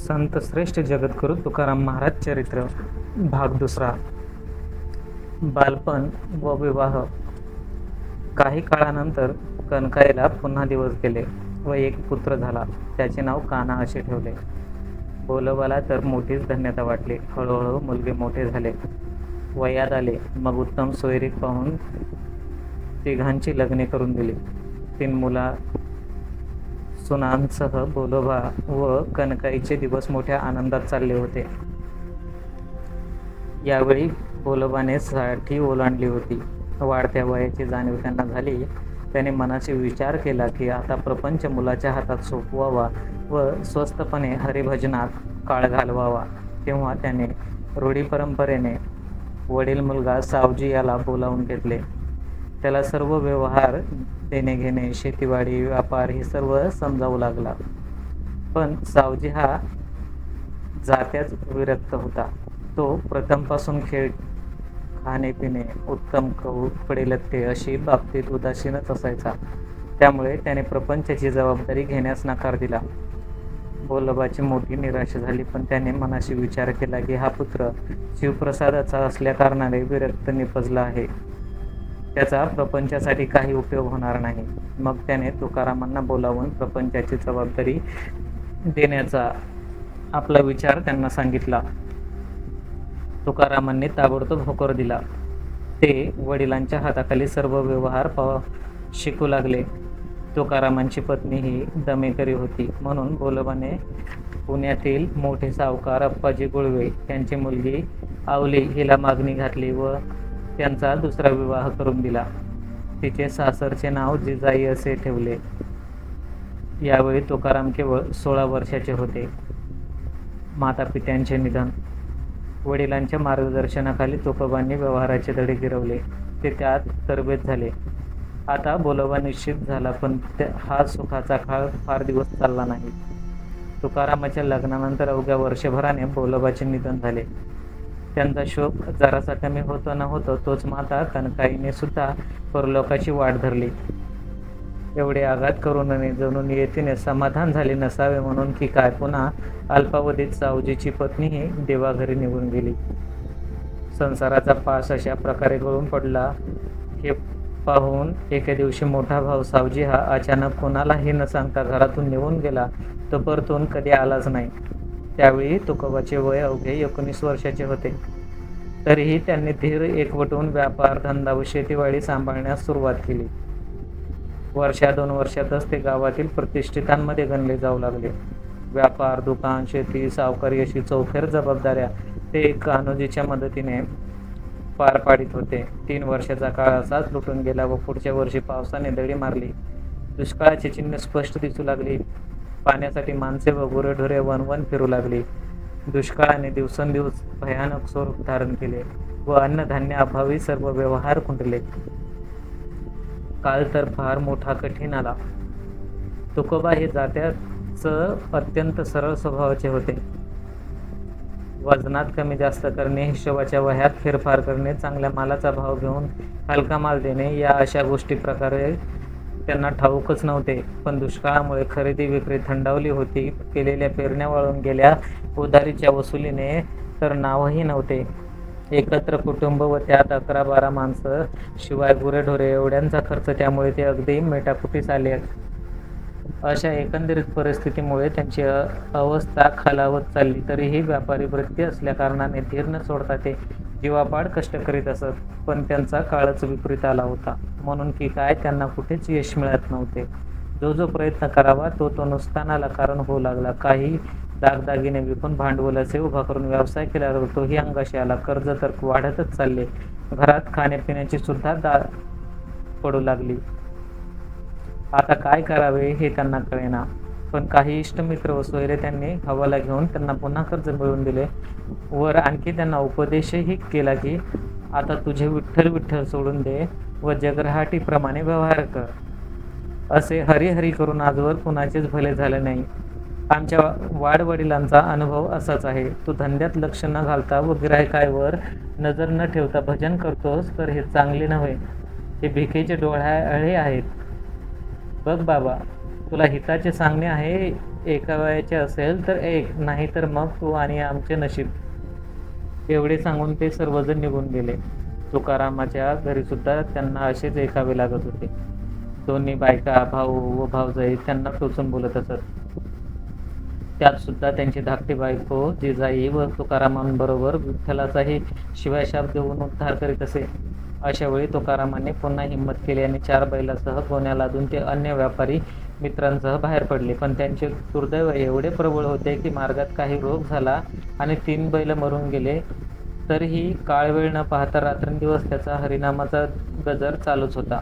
संत श्रेष्ठ जगद्गुरु तुकाराम महाराज चरित्र भाग दुसरा. बालपण व विवाह. काही काळानंतर कनकाईला पुन्हा दिवस गेले व एक पुत्र झाला. त्याचे नाव काना असे ठेवले. बोलबाला तर मोठीच धन्यता वाटली. हळूहळू मुलगे मोठे झाले. वयात आले. मग उत्तम सोयरीक पाहून तिघांची लग्ने करून दिली. तीन मुला सुनांसह बोलोबा व कनकाईचे दिवस मोठ्या आनंदात चालले होते. यावेळी बोलोबाने साठी ओलांडली होती. वाढत्या वयाची जाणीव त्यांना झाली. त्याने मनाशी विचार केला की आता प्रपंच मुलाच्या हातात सोपवावा व स्वस्तपणे हरिभजनात काळ घालवावा. तेव्हा त्याने रूढी परंपरेने वडील मुलगा सावजी याला बोलावून घेतले. त्याला सर्व व्यवहार देणे घेणे शेतीवाडी व्यापार हे सर्व समजावू लागला. पण सावजी हा जात्याच विरक्त होता. तो प्रथमपासून खेळ खाणे पिणे उत्तम कपडे लत्ते अशी बाबतीत उदासीनच असायचा. त्यामुळे त्याने प्रपंचाची जबाबदारी घेण्यास नकार दिला. बोलबाची मोठी निराशा झाली पण त्याने मनाशी विचार केला की हा पुत्र शिवप्रसादाचा असल्या कारणाने विरक्त निपजला आहे. त्याचा प्रपंचासाठी काही उपयोग होणार नाही. मग त्याने तुकारामांना बोलावून प्रपंचाची जबाबदारी देण्याचा आपला विचार त्यांना सांगितला. तुकारामांनी ताबडतोब होकर दिला. ते वडिलांच्या हाताखाली सर्व व्यवहार शिकू लागले. तुकारामांची पत्नी ही दमेकरी होती. म्हणून बोलबाने पुण्यातील मोठे सावकार अप्पाजी गुळवे त्यांची मुलगी आवली हिला मागणी घातली व त्यांचा दुसरा विवाह करून दिला. तिचे सासरचे नाव जिजाई असे ठेवले. यावेळी तुकाराम केवळ सोळा वर्षाचे होते. माता पित्यांचे निधन. वडिलांच्या मार्गदर्शनाखाली तुकोबांनी व्यवहाराचे धडे गिरवले. ते त्यात तरबेज झाले. आता बोलोबा निश्चित झाला पण त्या- हा सुखाचा काळ फार दिवस चालला नाही. तुकारामाच्या लग्नानंतर अवघ्या वर्षभराने बोलबाचे निधन झाले. त्यांचा शोक जरासा कमी होतो न होतो तोच माता कनकाईने सुद्धा परलोकाची वाट धरली. एवढे आघात करूनने जणून येतीने समाधान झाले नसावे म्हणून की काय पुन्हा अल्पावधीत सावजीची पत्नीही देवाघरी निघून गेली. संसाराचा पास अशा प्रकारे गळून पडला हे पाहून एके दिवशी मोठा भाऊ सावजी हा अचानक कोणालाही न सांगता घरातून निघून गेला. तो परतून कधी आलाच नाही. त्यावेळी तुकोबाचे वय अवघे एकोणीस वर्षाचे होते. तरीही त्यांनी धीर एकवटून व्यापार धंदा व शेतीवाडी सांभाळण्यास सुरुवात केली. वर्षा दोन वर्षातच ते गावातील प्रतिष्ठितांमध्ये गणले जाऊ लागले. व्यापार दुकान शेती सावकारी अशी चौफेर जबाबदाऱ्या ते कान्होजीच्या मदतीने पार पाडित होते. तीन वर्षाचा काळ असाच लुटून गेला व पुढच्या वर्षी पावसाने दडी मारली. दुष्काळाची चिन्ह स्पष्ट दिसू लागली. पाण्यासाठी माणसे व गुरेढोरे वनवन फिरू लागली. दुष्काळाने दिवसेंदिवस भयानक स्वरूप धारण केले व अन्नधान्य अभावी सर्व व्यवहार खुंटले काल तर फार मोठा कठीण आला. तुकोबा हे जात्याच अत्यंत सरळ स्वभावाचे होते. वजनात कमी जास्त करणे हिशोबाच्या वह्यात फेरफार करणे चांगल्या मालाचा भाव घेऊन हलका माल देणे या अशा गोष्टी प्रकारे त्यांना ठाऊकच नव्हते. पण दुष्काळामुळे खरेदी विक्री थंडावली होती. केलेल्या पेरण्या वाळून गेल्या उधारीच्या वसुलीने तर नावही नव्हते. एकत्र कुटुंब व त्यात अकरा बारा माणसं शिवाय गुरेढोरे एवढ्यांचा खर्च त्यामुळे ते अगदी मेटाकुटीस आले. अशा एकंदरीत परिस्थितीमुळे त्यांची अवस्था खालावत चालली. तरीही व्यापारी वृत्ती असल्याकारणाने धीर न सोडता ते. जीवापाड कष्ट करीत असत पण त्यांचा काळच विपरीत आला होता. म्हणून की काय त्यांना कुठेच यश मिळत नव्हते. जो जो प्रयत्न करावा तो तो नुसतानाला कारण होऊ लागला. काही दागदागिने विकून भांडवलाचे उभा करून व्यवसाय केला तोही अंगाशी आला. कर्ज तर वाढतच चालले. घरात खाण्यापिण्याची सुद्धा दा पडू लागली. आता काय करावे हे त्यांना कळेना. पण काही इष्टमित्र व सोयरे त्यांनी हवाला घेऊन त्यांना पुन्हा कर्ज मिळवून दिले. वर आणखी त्यांना उपदेशही केला की आता तुझे विठ्ठल विठ्ठल सोडून दे व जगरहाटीप्रमाणे व्यवहार कर. असे हरिहरी करून आजवर कुणाचेच भले झाले नाही. आमच्या वाडवडिलांचा अनुभव असाच आहे. तू धंद्यात लक्ष न घालता व गिरायकायवर नजर न ठेवता भजन करतोस तर हे चांगले नव्हे. हे भिकेचे डोळ्याळे आहेत. बघ बाबा तुला हिताचे सांगणे आहे एका वयाचे असेल तर एक नाही तर मग तू आणि आमचे नशीब. एवढे सांगून ते सर्वजण निघून गेले. तुकारामाच्या घरीसुद्धा त्यांना असेच ऐकावे लागत होते. दोन्ही बायका भाऊ व भाऊजाई त्यांना टोचून बोलत असत. त्यात सुद्धा त्यांची धाकटी बायको जिजाई व तुकारामांबरोबर विठ्ठलाचाही शिवायशाप देऊन उद्धार करीत असे. अशा वेळी तुकारामाने पुन्हा हिंमत केली आणि चार बैलासह गोण्या लादून ते अन्य व्यापारी मित्रांसह बाहेर पडले. पण त्यांचे दुर्दैव एवढे प्रबळ होते की मार्गात काही रोग झाला आणि तीन बैल मरून गेले तरीही काळवेळ न पाहता रात्रंदिवस त्याचा हरिनामाचा गजर चालूच होता.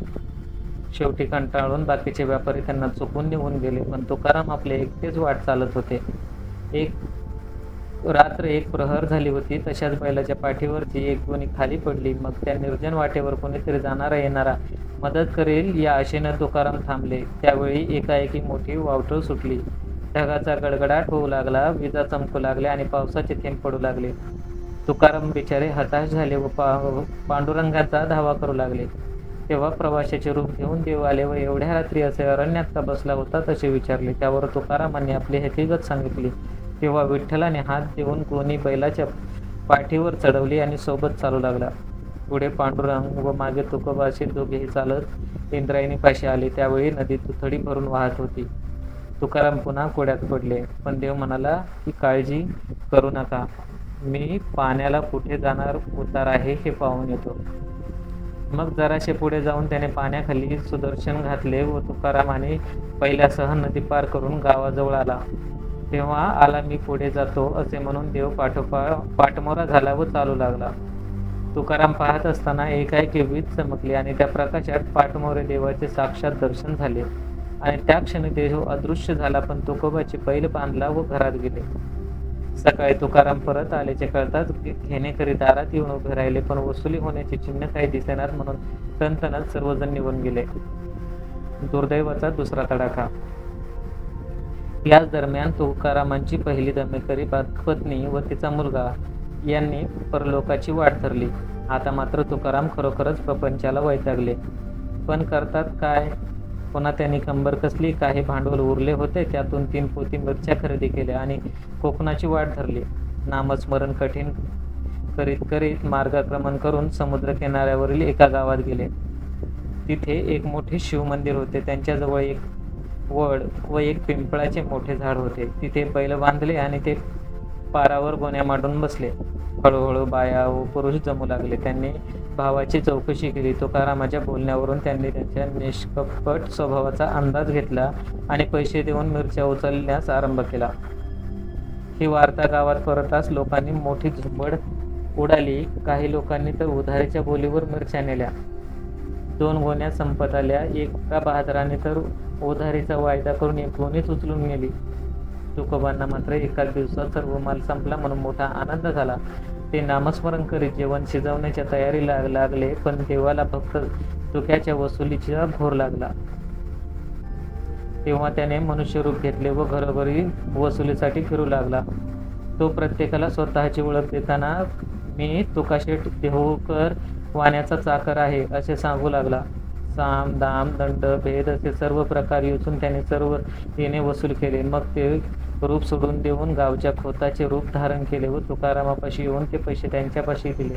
शेवटी कंटाळून बाकीचे व्यापारी त्यांना चुकून निघून गेले पण तुकाराम आपले एकटेच वाट चालत होते. एक रात्र एक प्रहर झाली होती. तशाच बैलाच्या पाठीवरची एक गोणी खाली पडली. मग त्या निर्जन वाटेवर कोणीतरी जाणारा येणारा मदत करेल या आशेनं तुकाराम थांबले. त्यावेळी एकाएकी मोठी वावटळ सुटली. ढगाचा गडगडाट होऊ लागला विजा चमकू लागल्या आणि पावसाचे थेंब पडू लागले. तुकाराम बिचारे हताश झाले व पा पांडुरंगाचा धावा करू लागले. तेव्हा प्रवाशाचे रूप घेऊन देव आले व एवढ्या रात्री असे अरण्यात का बसला होता तसे विचारले. त्यावर तुकारामांनी आपली हकीकत सांगितली. तेव्हा विठ्ठलाने हात देऊन कोणी बैलाच्या पाठीवर चढवली आणि सोबत चालू लागला. पुढे पांडुरंग व मागे तुकोबाशी दोघेही चालत इंद्रायणी पाशी आले. त्यावेळी नदी तुथडी भरून वाहत होती. तुकाराम पुन्हा कोड्यात पडले. पण देव म्हणाला की काळजी करू नका. मी पाण्याला कुठे जाणार उतार आहे हे पाहून येतो. मग जराशे पुढे जाऊन त्याने पाण्याखाली सुदर्शन घातले व तुकारामाने पहिल्यासह नदी पार करून गावाजवळ आला. तेव्हा आला मी पुढे जातो असे म्हणून देव पाठोपा पाठमोरा झाला व चालू लागला. तुकाराम पाहत असताना एकाएकी वीज चमकली आणि त्या प्रकाशात पाठमोरे देवाचे साक्षात दर्शन झाले. आणि त्या क्षणी देव अदृश्य झाला पण तुकोबाची पैल बांधला व घरात गेले. सकाळी तुकाराम परत आल्याचे कळताच घेणेकरी दारात येऊन उभे राहिले पण वसुली होण्याचे चिन्ह काही दिसेनात म्हणून तणतणत सर्वजण निघून गेले. दुर्दैवाचा दुसरा तडाखा. याच दरम्यान तुकारामांची पहिली दमेकरी पत्नी व तिचा मुलगा यांनी परलोकाची वाट धरली. आता मात्र तुकाराम खरोखरच प्रपंचाला वैतागले. पण करतात काय? पुन्हा त्यांनी कंबर कसली काही भांडवल उरले होते त्यातून तीन पोती मिरच्या खरेदी केल्या आणि कोकणाची वाट धरली. नामस्मरण कठीण करीत करीत मार्गक्रमण करून समुद्र किनाऱ्यावरील एका गावात गेले. तिथे एक मोठे शिवमंदिर होते. त्यांच्याजवळ एक वड व एक पिंपळाचे मोठे झाड होते. तिथे बैल बांधले आणि ते पारावर गोण्या मांडून बसले. हळूहळू बाया व पुरुष जमू लागले. त्यांनी भावाची चौकशी केली. तुकारामाच्या बोलण्यावरून त्यांनी त्यांच्या निष्कपट स्वभावाचा अंदाज घेतला आणि पैसे देऊन मिरच्या उचलण्यास आरंभ केला. ही वार्ता गावात परताच लोकांनी मोठी झुंबड उडाली. काही लोकांनी तर उधारीच्या बोलीवर मिरच्या नेल्या. दोन गोण्या संपत आल्या. एका बहादराने तर उधारीचा वायदा करून एक गोणीच उचलून नेली. तुकोबांना मात्र एकाच दिवसात सर्व माल संपला म्हणून मोठा आनंद झाला. ते नामस्मरण करीत जेवण शिजवण्याच्या तयारीला लागले पण देवाला फक्त तुक्याच्या वसुलीचा घोर लागला. तेव्हा त्याने मनुष्यरूप घेतले व घरोघरी वसुलीसाठी फिरू लागला. तो प्रत्येकाला स्वतःची ओळख देताना मी तुकाशेठ देहूकर वाण्याचा चाकर आहे असे सांगू लागला. साम दाम दंड भेद असे सर्व प्रकार योजून त्याने सर्व येणे वसूल केले. मग ते रूप सोडून देऊन गावच्या खोताचे रूप धारण केले व तुकारामापाशी येऊन ते पैसे त्यांच्यापाशी दिले.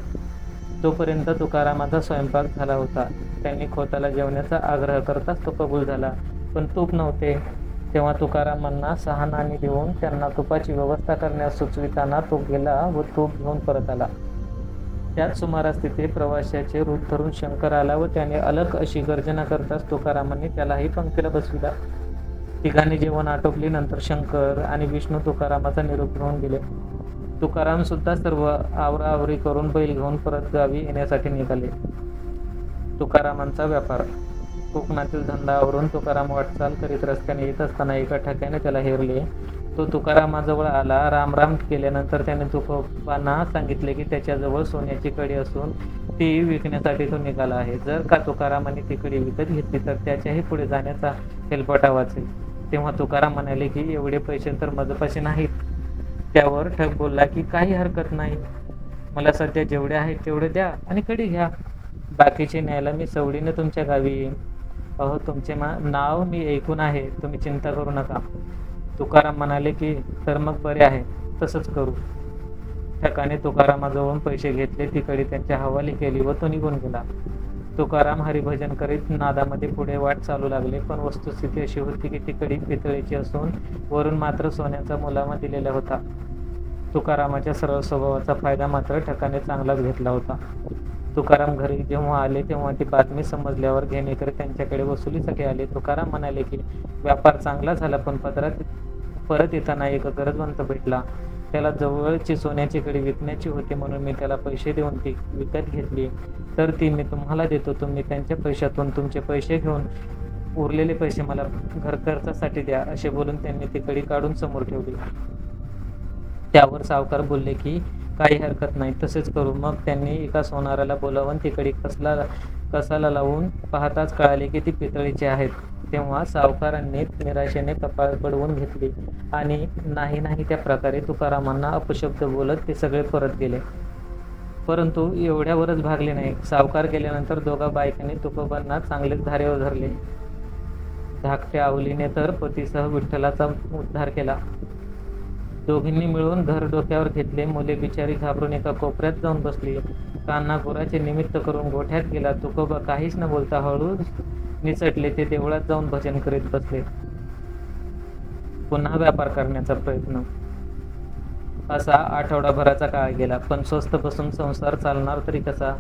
तोपर्यंत तुकारामाचा स्वयंपाक झाला होता. त्यांनी खोताला जेवण्याचा आग्रह करताच तो कबूल झाला. पण तूप नव्हते. तेव्हा तुकारामांना सहा नाणी देऊन त्यांना तुपाची व्यवस्था करण्यास सुचविताना तो गेला व तूप घेऊन परत आला. त्याच सुमारास तिथे प्रवाशाचे रूप धरून शंकर आला व त्याने अलग अशी गर्जना करताच तुकारामांनी त्यालाही पंक्तीला बसविला. तिघांनी जेवण आटोपली नंतर शंकर आणि विष्णू तुकारामाचा निरोप घेऊन गेले. तुकाराम सुद्धा सर्व आवराआवरी करून बैल घेऊन परत गावी येण्यासाठी निघाले. तुकारामांचा व्यापार. कोकणातील धंदावरून तुकाराम वाटचाल करीत रस्त्याने येत असताना एका ठक्याने त्याला हेरले. तो तुकारामाजवळ आला. रामराम केल्यानंतर त्याने तुकोबांना सांगितले की त्याच्याजवळ सोन्याची कडी असून ती विकण्यासाठी तो निघाला आहे. जर का तुकारामाने ती कडी विकत घेतली तर त्याच्याही पुढे जाण्याचा हेलपटा वाचेल. तेव्हा तुकाराम म्हणाले की एवढे पैसे तर माझपाशी नाहीत. त्यावर ठग बोलला की काही हरकत नाही. मला सध्या जेवढे आहेत तेवढे द्या आणि कडी घ्या. बाकीचे न्यायला मी सवडीने तुमच्या गावी येईन. अहो तुमचे मा नाव मी ऐकून आहे. तुम्ही चिंता करू नका. तुकाराम म्हणाले की तर मग बरे आहे तसंच करू. ठकाने तुकारामाजवळून पैसे घेतले तिकडे त्यांच्या हवाली केली व तो निघून गेला. तुकाराम हरिभजन करीत नादामध्ये पुढे वाट चालू लागले पण वस्तुस्थिती अशी होती की तिकडी पितळीची असून वरून मात्र सोन्याचा मुलामा दिलेला होता. तुकारामाच्या सरळ स्वभावाचा फायदा मात्र ठकाने चांगलाच घेतला होता. तुकाराम घरी जेव्हा आले तेव्हा ती बातमी समजल्यावर घेणेकर त्यांच्याकडे वसुलीसाठी आले. तुकाराम म्हणाले की व्यापार चांगला झाला पण पत्रात परत येताना एक गरजवंत भेटला त्याला जवळची सोन्याची कडी विकण्याची होती म्हणून मी त्याला पैसे देऊन ती विकत घेतली. तर ती मी तुम्हाला देतो. तुम्ही त्यांच्या पैशातून तुमचे पैसे घेऊन उरलेले पैसे मला घर खर्चासाठी द्या असे बोलून त्यांनी ती कडी काढून समोर ठेवली. त्यावर सावकार बोलले की काही हरकत नाही तसेच करू. मग त्यांनी एका सोनाराला बोलावून ती कडी कसला कसाला लावून पाहताच कळाले की ती पितळीची आहेत. तेव्हा सावकारांनी निराशेने कपाळ पडवून घेतली आणि नाही नाही त्या प्रकारे तुकारामांना अपशब्द बोलत ते सगळे परत गेले. परंतु एवढ्यावरच भागले नाही. सावकार गेल्यानंतर दोघा बायकांनी तुकोबांना चांगलेच धारेवर धरले. धाकट्या आवलीने तर पतीसह विठ्ठलाचा उद्धार केला. दोघींनी मिळून घर डोक्यावर घेतले. मुले बिचारी घाबरून एका कोपऱ्यात जाऊन बसली. कान्हा निमित्त करून गोठ्यात गेला. तुकोबा काहीच न बोलता हळू निसटले. ते देवळात जाऊन भजन करीत बसले. पुन्हा व्यापार करण्याचा प्रयत्न. असा आठवडाभराचा काळ गेला. पण स्वस्त बसून संसार चालणार तरी कसा?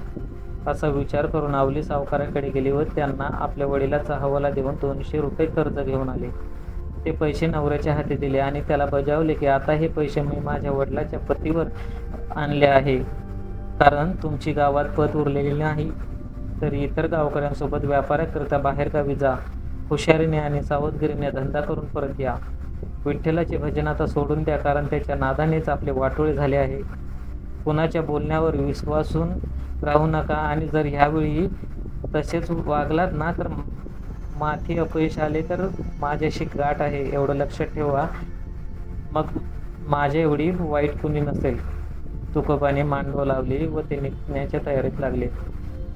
असा विचार करून आवली सावकाराकडे गेली व त्यांना आपल्या वडिलाचा हवाला देऊन दोनशे रुपये कर्ज घेऊन आले. ते पैसे नवऱ्याच्या हाती दिले आणि त्याला बजावले की आता हे पैसे मी माझ्या वडिलाच्या पतीवर आणले आहे. कारण तुमची गावात पत उरलेली नाही तर इतर गावकऱ्यांसोबत व्यापाराकरिता बाहेरगावी जा हुशारीने आणि सावधगिरीने धंदा करून परत या. विठ्ठलाचे भजन आता सोडून द्या कारण त्याच्या नादानेच आपले वाटोळे झाले आहे. कुणाच्या बोलण्यावर विश्वासून राहू नका आणि जर ह्यावेळी तसेच वागलात ना तर माथी अपयश आले तर माझ्याशी गाठ आहे एवढं लक्षात ठेवा. मग माझ्या एवढी वाईट कुणी नसेल. तुकोबाने मांडव लावली व ते निघण्याच्या तयारीत लागले.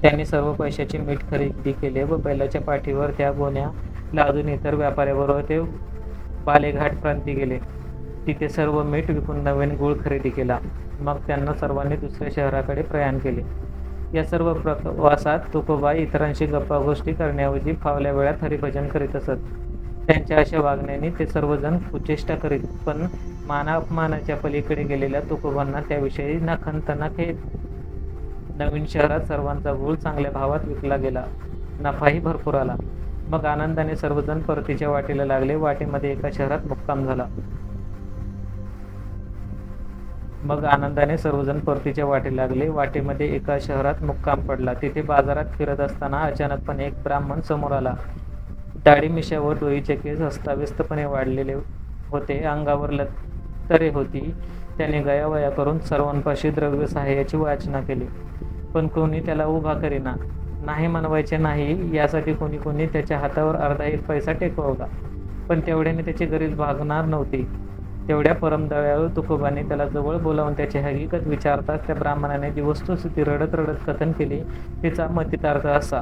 त्यांनी सर्व पैशाची मीठ खरेदी केले व बैलाच्या पाठीवर त्या गोण्या लादून इतर व्यापाऱ्याबरोबर ते बालेघाट प्रांती गेले. तिथे सर्व मीठ विकून नवीन गुळ खरेदी केला. मग त्यांना सर्वांनी दुसऱ्या शहराकडे प्रयाण केले. या सर्व प्रवासात तुकोबा इतरांशी गप्पा गोष्टी करण्याऐवजी फावल्या वेळात हरिभजन करीत असत. त्यांच्या अशा वागण्याने ते सर्वजण कुचेष्टा करीत पण मानापमानाच्या पलीकडे गेलेल्या तुकोबांना त्याविषयी न खेद. नवीन शहरात सर्वांचा गुळ चांगल्या भावात विकला गेला. नफाही भरपूर आला. मग आनंदाने सर्वजण परतीच्या वाटेला लागले. वाटेमध्ये एका शहरात मुक्काम झाला. मग आनंदाने सर्वजण परतीच्या वाटे लागले. वाटेमध्ये एका शहरात मुक्काम पडला. तिथे बाजारात फिरत असताना अचानकपणे एक ब्राह्मण समोर आला. दाढी मिशावर डोईचे केस अस्ताव्यस्तपणे वाढलेले होते. अंगावर लत्तरे होती. त्याने गयावया करून सर्वांपाशी द्रव्य सहाय्याची वाचना केली. पण कोणी त्याला उभा करीना. नाही मनवायचे नाही यासाठी कोणी कोणी त्याच्या हातावर अर्धा एक पैसा टेकवला पण तेवढ्याने त्याची गरीज भागणार नव्हती. तेवढ्या परमदयाळू तुकोबाने त्याला जवळ बोलावून त्याची हकीकत विचारताच त्या ब्राह्मणाने जी वस्तुस्थिती रडत रडत कथन केली तिचा मतितार्थ असा.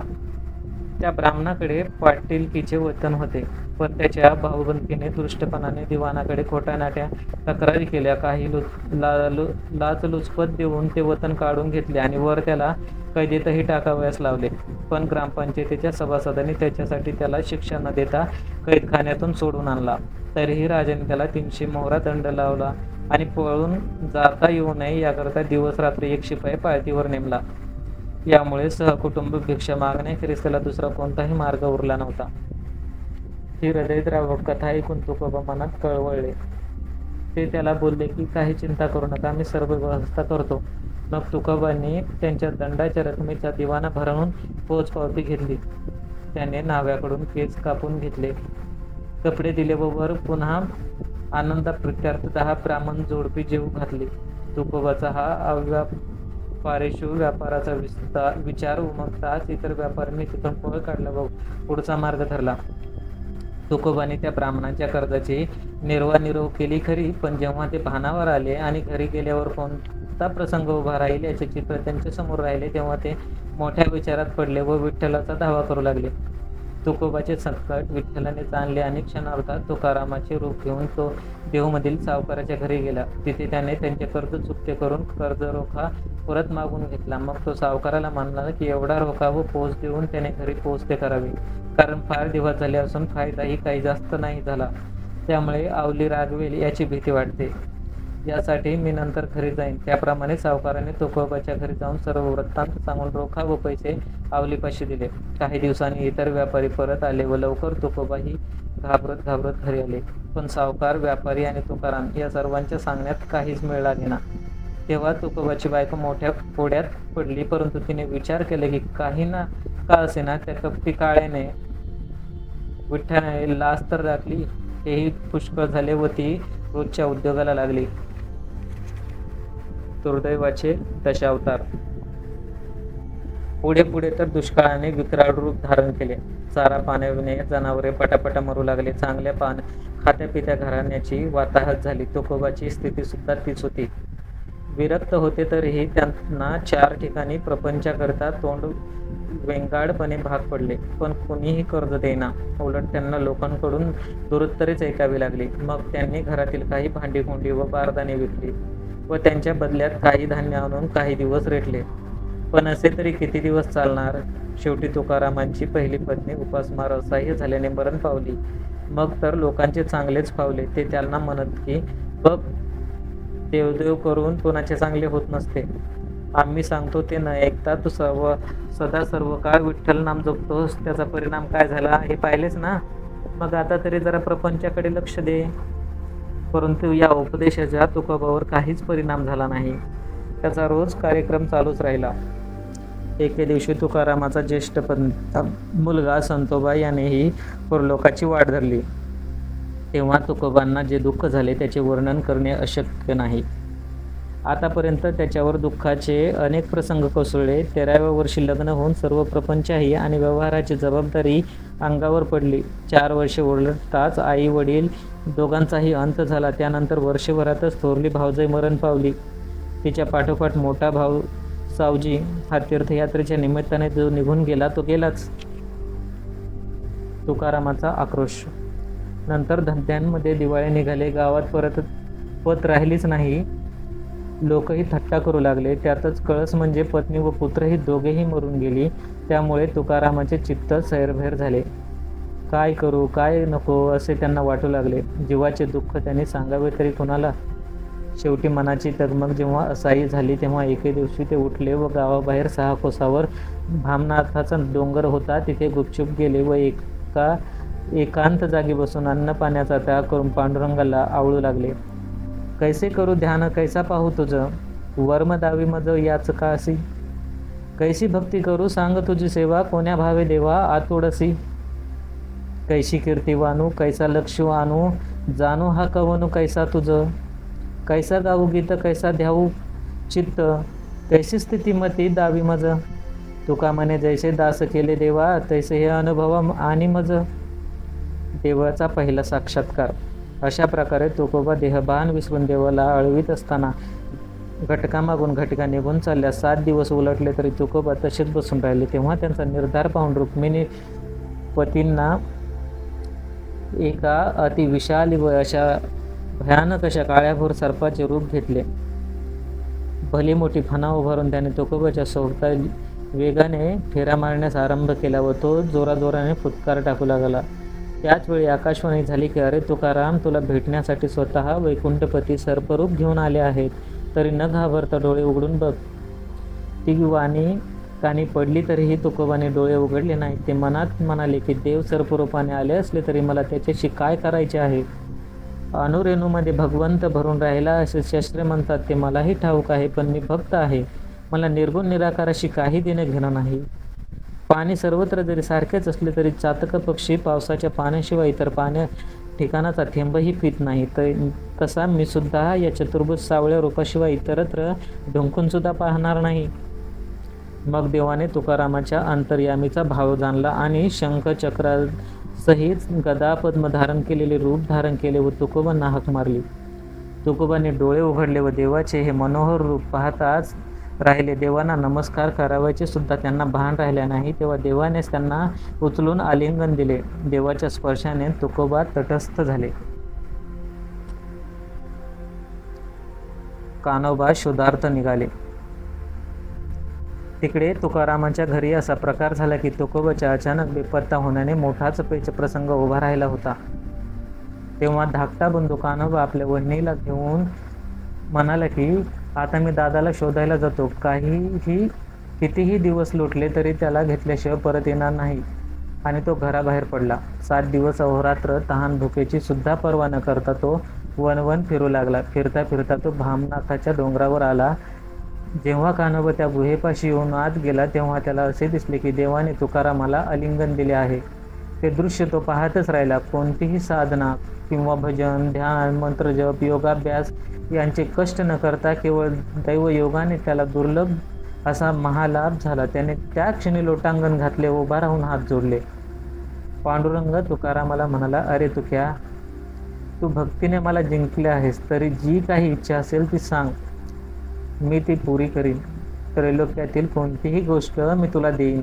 त्या ब्राह्मणाकडे पाटीलकीचे वतन होते. पण त्याच्या भाऊबंदकीने दुष्टपणाने दिवाणाकडे खोट्या नाट्या तक्रारी केल्या. काही लु ला लु लाचलुचपत देऊन ते वतन काढून घेतले आणि वर त्याला कैदेतही टाकावयास लावले. पण ग्रामपंचायतीच्या सभासदांनी त्याच्यासाठी त्याला शिक्षा न देता कैदखान्यातून सोडून आणला. तरीही राजाने त्याला तीनशे मोहरा दंड लावला आणि पळून जाता येऊ नये याकरता दिवस रात्री एक शिपाई पाळतीवर नेमला. यामुळे सहकुटुंब भिक्षा मागण्याखेरीज त्याला दुसरा कोणताही मार्ग उरला नव्हता. ही हृदयद्रावक कथा ऐकून तुकोबा मनात कळवळले. ते त्याला बोलले की काही चिंता करू नका मी सर्व व्यवस्था करतो. मग तुकोबांनी त्यांच्या दंडाच्या रकमेचा दिवाना भरवून पोचपावती घेतली. त्याने नाव्याकडून केस कापून घेतले. कपडे दिले पुन्हा आनंदा प्रित्यार्थ दहा ब्राह्मण जोडपी जेव घातली. तुकोबाचा हा अव्यापारेशू व्यापाराचा विस्तार विचार उमगताच इतर व्यापाऱ्यांनी तिथून पळ काढला व पुढचा मार्ग धरला. तुकोबाने त्या ब्राह्मणाच्या कर्जाची निर्वानिर्व केली खरी पण जेव्हा ते भानावर आले आणि घरी गेल्यावर कोणता प्रसंग उभा राहील याचे चित्र त्यांच्यासमोर राहिले तेव्हा ते मोठ्या विचारात पडले व विठ्ठलाचा धावा करू लागले. तुकोबाचे संकट विठ्ठलाने जाणले आणि क्षणार्धात तुकारामाचे रूप घेऊन तो देहूमधील सावकाराच्या घरी गेला. तिथे त्याने त्यांचे कर्ज चुकते करून कर्ज रोखा परत मागून घेतला. मग तो सावकाराला म्हणला की एवढा रोखा व पोच देऊन त्याने घरी पोचते करावे. कारण फार दिवस झाले असून फायदाही काही जास्त नाही झाला. त्यामुळे आवली रागवेल याची भीती वाटते. यासाठी मी नंतर घरी जाईन. त्याप्रमाणे सावकाराने तुकोबाच्या घरी जाऊन सर्व वृत्तांत सांगून रोखा व पैसे आवलीपाशी दिले. काही दिवसांनी इतर व्यापारी परत आले व लवकर तुकोबाही घाबरत घाबरत घरी आले. पण सावकार व्यापारी आणि तुकाराम या सर्वांच्या सांगण्यात काहीच मिळाला लागेना. तेव्हा तुकोबाची बायको मोठ्या पोड्यात पडली परंतु तिने विचार केला की काही ना का असेना त्या कपटी काळ्याने विठ्ठलाने लाच तर राखली तेही पुष्कळ झाले व ती रोजच्या उद्योगाला लागली. दुर्दैवाचे दशावतार. पुढे पुढे तर दुष्काळाने विकराळ रूप धारण केले. चारा पाण्याने जनावरे पटापटा मरू लागले. चांगल्या पान खात्या पित्या घराण्याची वाताहत झाली. तुकोबाची स्थिती सुद्धा तीच होती. विरक्त होते तरीही त्यांना चार ठिकाणी प्रपंचाकरता तोंड वेंगाडपणे भाग पडले. पण कोणीही कर्ज देईना. उलट त्यांना लोकांकडून दुरुत्तरेच ऐकावी लागली. मग त्यांनी घरातील काही भांडीकुंडी व बारदाणे विकली व त्यांच्या बदल्यात काही धान्य आणून काही दिवस रेटले. पण असे तरी किती दिवस चालणार? शेवटी तुकारामांची पहिली पत्नी उपासमार असह्य झाल्याने मरण पावली. मग तर लोकांचे चांगलेच पावले. ते त्यांना म्हणत की बघ देवदेव करून कोणाचे चांगले होत नसते. आम्ही सांगतो ते न ऐकता तू सर्व सदा सर्व काळ विठ्ठल नाम जपतोस त्याचा परिणाम काय झाला हे पाहिलेच ना? मग आता तरी जरा प्रपंचाकडे लक्ष दे. परंतु या उपदेशाच्या तुकोबावर काहीच परिणाम झाला नाही. त्याचा रोज कार्यक्रम चालूच राहिला. एके दिवशी तुकारामाचा ज्येष्ठ पंत मुलगा संतोबा यानेही परलोकाची वाट धरली. तेव्हा तुकोबांना जे दुःख झाले त्याचे वर्णन करणे अशक्य नाही. आतापर्यंत त्याच्यावर दुःखाचे अनेक प्रसंग कोसळले. तेराव्या वर्षी लग्न होऊन सर्व प्रपंचही आणि व्यवहाराची जबाबदारी अंगावर पडली. चार वर्षे उलटताच आई वडील दोघांचाही अंत झाला. त्यानंतर वर्षभरातच थोरली भावजय मरण पावली. तिच्या पाठोपाठ मोठा भाऊ सावजी हा तीर्थयात्रेच्या निमित्ताने जो निघून गेला तो गेलाच. तुकारामाचा आक्रोश नंतर धंद्यांमध्ये दिवाळे निघाले गावात परत पत राहिलीच नाही. लोकही थट्टा करू लागले. त्यातच कळस म्हणजे पत्नी व पुत्रही दोघेही मरून गेली. त्यामुळे तुकारामाचे चित्त सैरभैर झाले. काय करू काय नको? असे त्यांना वाटू लागले. जीवाचे दुःख त्यांनी सांगावे तरी कोणाला? शेवटी मनाची तगमग जेव्हा असाही झाली तेव्हा एके दिवशी ते उठले व गावाबाहेर सहा कोसावर भामनाथाचा डोंगर होता. तिथे गुपचूप गेले व एका एकांत जागी बसून अन्न पाण्याचा त्याग करून पांडुरंगाला आवळू लागले. कैसे करू ध्यान? कैसा पाहू तुझं? वर्म दावी मज याच का असी कैसी भक्ती करू? सांग तुझी सेवा. कोण्या भावे देवा? आतोडसी. कैशी कीर्ती वानू? कैसा लक्ष आणू? जाणू हा कवनू कैसा तुझं? कैसा गाऊ गीत? कैसा ध्याऊ चित्त? कैसी स्थितीमती दावी मज? तुका म्हणे जैसे दास केले देवा तैसे हे अनुभव आणि मज. देवाचा पहिला साक्षात्कार. अशा प्रकारे तुकोबा देहभान विसरून देवाला अळवीत असताना घटकामागून घटका निघून चालल्या. सात दिवस उलटले तरी तुकोबा तसेच बसून राहिले. तेव्हा त्यांचा निर्धार पाहून रुक्मिणी पतींना एका अतिविशाल व अशा भयानक अशा काळ्याभोर सर्पाचे रूप घेतले. भली मोठी फणा उभारून त्याने तुकोबाच्या सोबता वेगाने फेरा मारण्यास आरंभ केला व तो जोराजोराने फुटकार टाकू लागला. त्याचवेळी आकाशवाणी झाली की अरे तुकाराम तुला भेटण्यासाठी स्वतः वैकुंठपती सर्परूप घेऊन आले आहेत. तरी न घाबरता डोळे उघडून बघ. ती वाणी कानी पडली तरीही तुकोबाने डोळे उघडले नाहीत. ते मनात म्हणाले की देव सर्परूपाने आले असले तरी मला त्याच्याशी काय करायचे आहे? अनुरेणूमध्ये भगवंत भरून राहिला असे शस्त्रे म्हणतात ते मलाही ठाऊक आहे पण मी भक्त आहे. मला निर्गुण निराकाराशी काही देणं घेणं नाही. पाणी सर्वत्र जरी सारखेच असले तरी चातक पक्षी पावसाच्या पाण्याशिवाय इतर पाण्या ठिकाणाचा थेंबही पित नाही. तर तसा मी सुद्धा या चतुर्भुज सावळ्या रूपाशिवाय इतरत्र ढुंकून सुद्धा पाहणार नाही. मग देवाने तुकारामाच्या अंतर्यामीचा भाव जाणला आणि शंख चक्रा गदा पद्म धारण केलेले रूप धारण केले व तुकोबांना हाक मारली. तुकोबाने डोळे उघडले व देवाचे हे मनोहर रूप पाहताच राहिले. देवांना नमस्कार करावयाचे सुद्धा त्यांना भान राहिले नाही. तेव्हा देवानेच त्यांना उचलून आलिंगन दिले. देवाच्या स्पर्शाने तुकोबा तटस्थ झाले. कानोबा शोधार्थ निघाले. तिकडे तुकारामांच्या घरी असा प्रकार झाला की तुकोबाच्या अचानक बेपत्ता होण्याने मोठाच प्रसंग उभा राहिला होता. तेव्हा धाकटा बंधू कानोबा आपल्या वहिनीला घेऊन म्हणाला की आता मी दादाला शोधायला जातो. काहीही कितीही दिवस लुटले तरी त्याला घेतल्याशिवाय परत येणार नाही. आणि तो घराबाहेर पडला. सात दिवस अहोरात्र तहान भुकेची सुद्धा पर्वा न करता तो वनवन फिरू लागला. फिरता फिरता तो भामनाथाच्या डोंगरावर आला. जेव्हा कानोबा त्या गुहेपाशी येऊन आत गेला तेव्हा त्याला असे दिसले की देवाने तुकारामाला आलिंगन दिले आहे. ते दृश्य तो पाहतच राहिला. कोणतीही साधना किंवा भजन ध्यान मंत्रजप योगाभ्यास यांचे कष्ट न करता केवळ दैवयोगाने त्याला दुर्लभ असा महालाभ झाला. त्याने त्या क्षणी लोटांगण घातले उभा राहून हात जोडले. पांडुरंग तुकारामाला म्हणाला अरे तुक्या तू भक्तीने मला जिंकले आहेस तरी जी काही इच्छा असेल ती सांग. मी ती पुरी करीन त्रैलोक्यातील कोणतीही गोष्ट मी तुला देईन.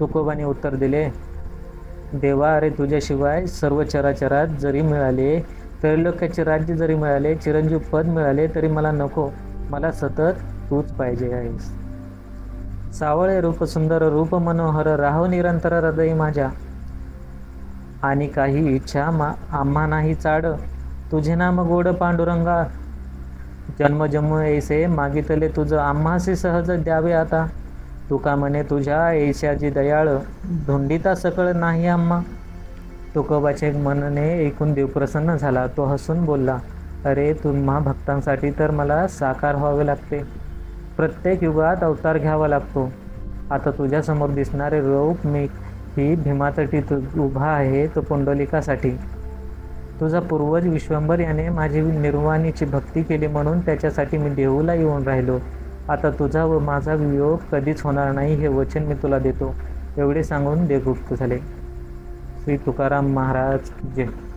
तुकोबाने उत्तर दिले देवा अरे तुझ्याशिवाय सर्व चराचरात जरी मिळाले त्रैलोक्याचे राज्य जरी मिळाले चिरंजीव पद मिळाले तरी मला नको. मला सतत तूच पाहिजे आहेस. सावळे रूप सुंदर रूप मनोहर राहो निरंतर हृदय माझ्या. आणि काही इच्छा मा आम्हा नाही चाड. तुझे नाम गोड पांडुरंगा. जन्म जम्मू ऐसे मागितले तुझं आम्हासी सहज द्यावे आता. तुका म्हणे तुझ्या ऐशाची दयाळ. धुंडिता सकळ नाही आम्हा. तुकोबाचे मनने ऐकून देव प्रसन्न झाला. तो हसून बोलला अरे तुम्हा भक्तांसाठी तर मला साकार व्हावे लागते. प्रत्येक युगात अवतार घ्यावा लागतो. आता तुझ्यासमोर दिसणारे रूप मी ही भीमातटी उभा आहे तो पुंडलिकासाठी. तुझा पूर्वज विश्वंभर याने माझी निर्वाणीची भक्ती केली म्हणून त्याच्यासाठी मी देहूला येऊन राहिलो. आता तुझा व माझा वियोग कधीच होणार नाही हे वचन मी तुला देतो. एवढे सांगून देवगुप्त झाले. श्री तुकाराम महाराज जय.